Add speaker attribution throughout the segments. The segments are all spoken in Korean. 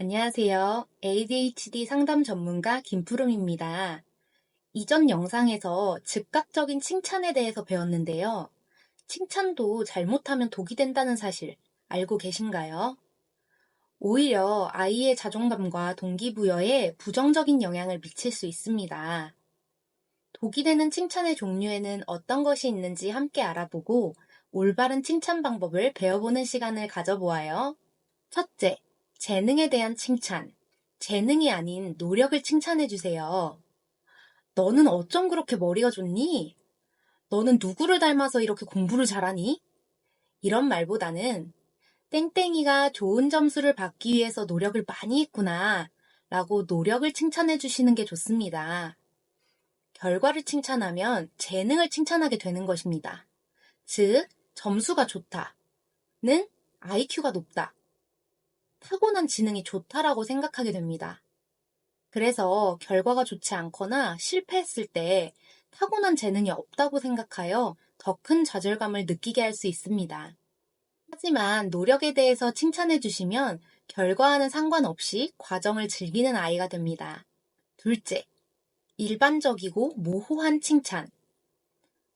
Speaker 1: 안녕하세요. ADHD 상담 전문가 김푸름입니다. 이전 영상에서 즉각적인 칭찬에 대해서 배웠는데요. 칭찬도 잘못하면 독이 된다는 사실 알고 계신가요? 오히려 아이의 자존감과 동기부여에 부정적인 영향을 미칠 수 있습니다. 독이 되는 칭찬의 종류에는 어떤 것이 있는지 함께 알아보고 올바른 칭찬 방법을 배워보는 시간을 가져보아요. 첫째, 재능에 대한 칭찬. 재능이 아닌 노력을 칭찬해주세요. 너는 어쩜 그렇게 머리가 좋니? 너는 누구를 닮아서 이렇게 공부를 잘하니? 이런 말보다는 땡땡이가 좋은 점수를 받기 위해서 노력을 많이 했구나 라고 노력을 칭찬해 주시는 게 좋습니다. 결과를 칭찬하면 재능을 칭찬하게 되는 것입니다. 즉, 점수가 좋다 는 IQ가 높다. 타고난 지능이 좋다라고 생각하게 됩니다. 그래서 결과가 좋지 않거나 실패했을 때 타고난 재능이 없다고 생각하여 더 큰 좌절감을 느끼게 할 수 있습니다. 하지만 노력에 대해서 칭찬해 주시면 결과와는 상관없이 과정을 즐기는 아이가 됩니다. 둘째, 일반적이고 모호한 칭찬.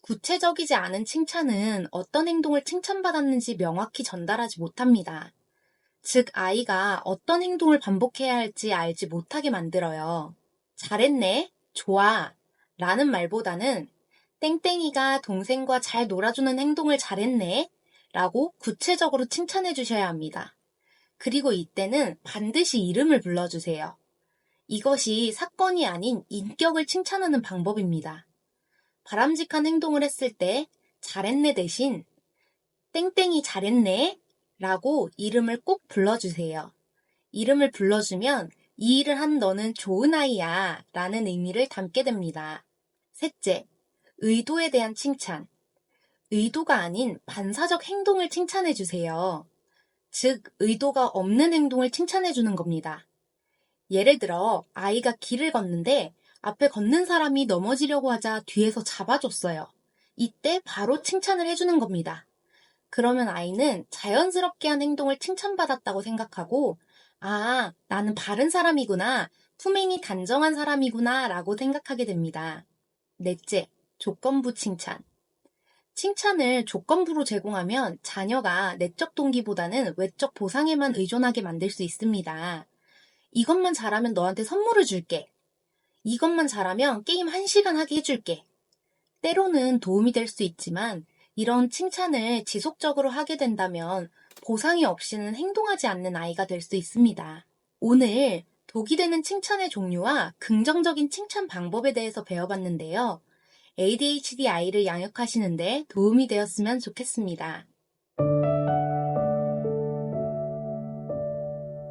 Speaker 1: 구체적이지 않은 칭찬은 어떤 행동을 칭찬받았는지 명확히 전달하지 못합니다. 즉, 아이가 어떤 행동을 반복해야 할지 알지 못하게 만들어요. 잘했네, 좋아, 라는 말보다는 땡땡이가 동생과 잘 놀아주는 행동을 잘했네, 라고 구체적으로 칭찬해 주셔야 합니다. 그리고 이때는 반드시 이름을 불러주세요. 이것이 사건이 아닌 인격을 칭찬하는 방법입니다. 바람직한 행동을 했을 때 잘했네 대신 땡땡이 잘했네 라고 이름을 꼭 불러주세요. 이름을 불러주면 이 일을 한 너는 좋은 아이야 라는 의미를 담게 됩니다. 셋째, 의도에 대한 칭찬. 의도가 아닌 반사적 행동을 칭찬해 주세요. 즉, 의도가 없는 행동을 칭찬해 주는 겁니다. 예를 들어, 아이가 길을 걷는데 앞에 걷는 사람이 넘어지려고 하자 뒤에서 잡아줬어요. 이때 바로 칭찬을 해주는 겁니다. 그러면 아이는 자연스럽게 한 행동을 칭찬받았다고 생각하고, 아, 나는 바른 사람이구나, 품행이 단정한 사람이구나, 라고 생각하게 됩니다. 넷째, 조건부 칭찬. 칭찬을 조건부로 제공하면 자녀가 내적 동기보다는 외적 보상에만 의존하게 만들 수 있습니다. 이것만 잘하면 너한테 선물을 줄게. 이것만 잘하면 게임 1시간 하게 해줄게. 때로는 도움이 될 수 있지만 이런 칭찬을 지속적으로 하게 된다면 보상이 없이는 행동하지 않는 아이가 될 수 있습니다. 오늘 독이 되는 칭찬의 종류와 긍정적인 칭찬 방법에 대해서 배워봤는데요. ADHD 아이를 양육하시는데 도움이 되었으면 좋겠습니다.